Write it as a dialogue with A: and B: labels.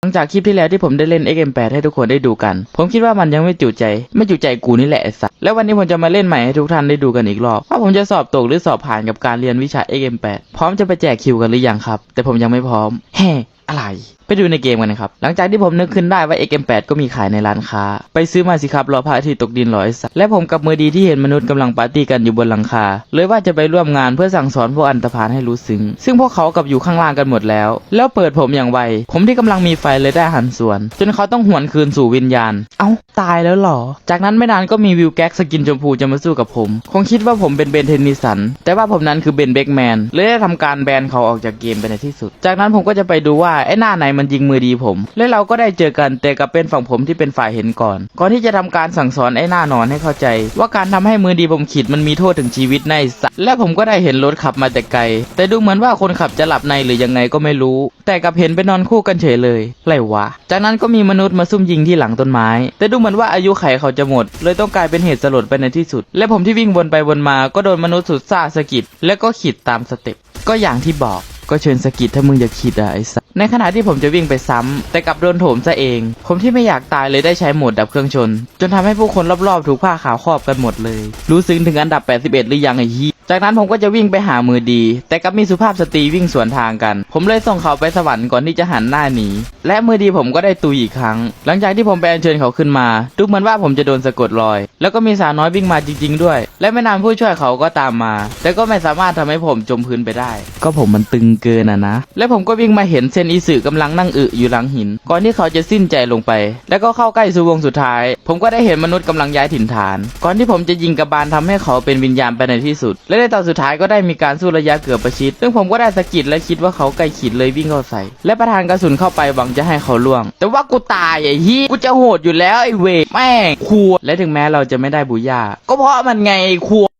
A: หลังจากคลิปที่แล้วที่ผมได้เล่น XM8 ให้ทุกคนได้ดูกัน ผมคิดว่ามันยังไม่จุใจ ไม่จุใจกูนี่แหละไอ้สัสแล้ววันนี้ผมจะมาเล่นใหม่ให้ทุกท่านได้ดูกันอีกรอบว่าผมจะสอบตกหรือสอบผ่านกับการเรียนวิชา XM8 พร้อมจะไปแจกคิวกันหรือยังครับ แต่ผมยังไม่พร้อม แฮ่ อะไร ไปดูในเกมกันนะครับ หลังจากที่ผมนึกขึ้นได้ว่า XM8 ก็มีขายในร้านค้า ไปซื้อมาสิครับรอพระอาทิตย์ตกดินรอไอ้สัสและผมกับมือดีที่เห็นมนุษย์กำลังปาร์ตี้กันอยู่บนหลังคา เลยว่าจะไปร่วมงานเพื่อสั่งสอนพวกอันตพานให้รู้ซึ้ง ซึ่งพวกเขากับอยู่ข้างล่างกันหมดแล้ว แล้วเปิดผมอย่างไว ผมที่กำลังมีไฟเลยได้หันสวน จนเขาต้องหวนคืนสู่วิญญาณ เอ้าตายแล้วหรอ จากนั้นไม่นานก็มีวิวแก๊กสกินชมพูจะมาสู้กับผม คงคิดว่าผมเป็นเบนเทนนิสัน แต่ว่าผมนั้นคือเบนเบกแมนเลยได้ทำการแบนเขาออกจากเกมไปในที่สุด จากนั้นผมก็จะไปดูว่าไอ้หน้าไหนมันยิงมือดีผม และเราก็ได้เจอกันแต่กับเป็นฝั่งผมที่เป็นฝ่ายเห็นก่อน ก่อนที่จะทำการสั่งสอนไอ้หน้านอนให้เข้าใจ ว่าการทำให้มือดีผมขีดมันมีโทษถึงชีวิตในสัตว์และผมก็ได้เห็นรถขับมาแต่ไกล แต่ดูเหมือนว่าคนขับจะหลับในหรือยังไงก็ไม่รู้ แต่กับเห็นไปนอนคู่กันเฉยเลยไรวะ จากนั้นก็มีมนุษย์มาซุ่มยิงที่หลังต้นไม้ แต่ดูเหมือนว่าอายุไขเขาจะหมด เลยต้องกลายเป็นเหตุสลดไปในที่สุด และผมที่วิ่งวนไปวนมาก็โดนมนุษย์สุดซ่าสะกิดและก็ขีดตามสเต็ปก็อย่างที่บอกก็เชิญสกิดถ้ามึงจะขีดอะไอ้สัส ในขณะที่ผมจะวิ่งไปซ้ำแต่กลับโดนโถมซะเอง ผมที่ไม่อยากตายเลยได้ใช้โหมดดับเครื่องชน จนทำให้ผู้คนรอบๆ ถูกผ้าขาวครอบกันหมดเลย รู้ซึ้งถึงอันดับ 81 หรือยังไอ้ฮีจากนั้นผมก็จะวิ่งไปหามือดี แต่กลับมีสุภาพสตรีวิ่งสวนทางกัน ผมเลยส่งเขาไปสวรรค์ก่อนที่จะหันหน้าหนีและมือดีผมก็ได้ตุยอีกครั้ง หลังจากที่ผมไปอัญเชิญเขาขึ้นมาดูเหมือนว่าผมจะโดนสะกดรอย แล้วก็มีสาวน้อยวิ่งมาจริง ๆ ด้วย และไม่นานผู้ช่วยเขาก็ตามมา แต่ก็ไม่สามารถทำให้ผมจมพื้นไปได้ ก็ผมมันตึงเกินอะนะ และผมก็วิ่งมาเห็นเซนอิสึกำลังนั่งอึอยู่หลังหิน ก่อนที่เขาจะสิ้นใจลงไป แล้วก็เข้าใกล้สู่วงสุดท้าย ผมก็ได้เห็นมนุษย์กำลังย้ายถิ่นฐาน ก่อนที่ผมจะยิงกระบาลทำให้เขาเป็นวิญญาณไปในที่สุด และในตอนสุดท้ายก็ได้มีการสู้ระยะเกือบประชิด ซึ่งผมก็ได้สะกิดและคิดว่าเขาใกล้ขีดเลยวิ่งเข้าใส่ และประทานกระสุนเข้าไปหวังจะให้เขาล่วง แต่ว่ากูตายไอ้ฮียกูจะโหดอยู่แล้วไอ้เวรแม่งครัวและถึงแม้เราจะไม่ได้บูย่า ก็เพราะมันไงครัว